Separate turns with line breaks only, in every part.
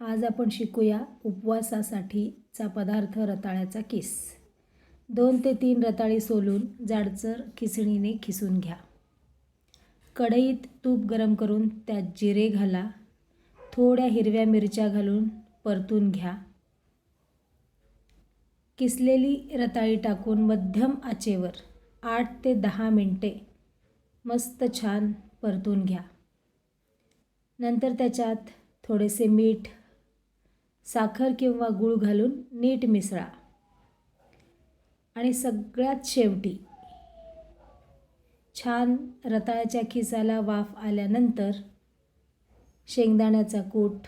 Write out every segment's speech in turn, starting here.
आज आपण शिकूया उपवासासाठीचा पदार्थ रताळ्याचा किस. दोन ते तीन रताळी सोलून जाडसर खिसणीने खिसून घ्या. कढईत तूप गरम करून त्यात जिरे घाला. थोड्या हिरव्या मिरच्या घालून परतून घ्या. किसलेली रताळी टाकून मध्यम आचेवर आठ ते दहा मिनटे मस्त छान परतून घ्या. नंतर त्याच्यात थोडेसे मीठ साखर किंवा गूळ घालून नीट मिसळा. आणि सगळ्यात शेवटी छान रताळ्याच्या खिसाला वाफ आल्यानंतर शेंगदाण्याचा कूट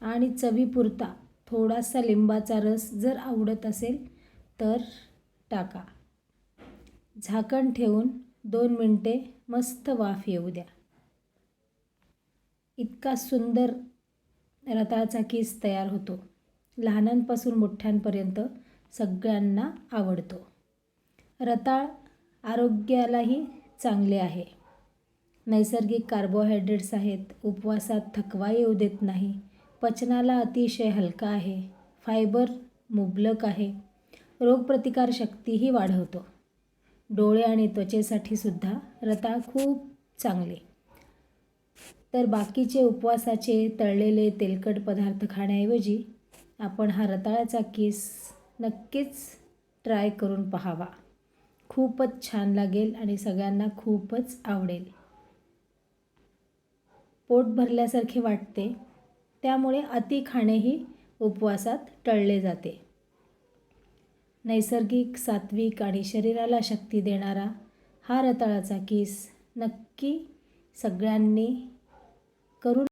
आणि चवीपुरता थोडासा लिंबाचा रस जर आवडत असेल तर टाका. झाकण ठेवून दोन मिनटे मस्त वाफ येऊ द्या. इतका सुंदर रताळाचा किस तयार होतो. लहानांपासून मोठ्यांपर्यंत सगळ्यांना आवडतो. रताळ आरोग्यालाही चांगले आहे. नैसर्गिक कार्बोहायड्रेट्स आहेत. उपवासात थकवा येऊ देत नाही. पचनाला अतिशय हलका आहे. फायबर मुबलक आहे. रोगप्रतिकारशक्तीही वाढवतो. डोळे आणि त्वचेसाठी सुद्धा रताळ खूप चांगले. तर बाकीचे उपवासाचे तळलेले तेलकट पदार्थ खाण्याऐवजी आपण हा रताळ्याचा केस नक्कीच ट्राय करून पहावा. खूपच छान लागेल आणि सगळ्यांना खूपच आवडेल. पोट भरल्यासारखे वाटते. त्यामुळे अति खाणेही उपवासात टळले जाते. नैसर्गिक सात्विक आणि शरीराला शक्ती देणारा हा रताळाचा किस नक्की सगळ्यांनी करून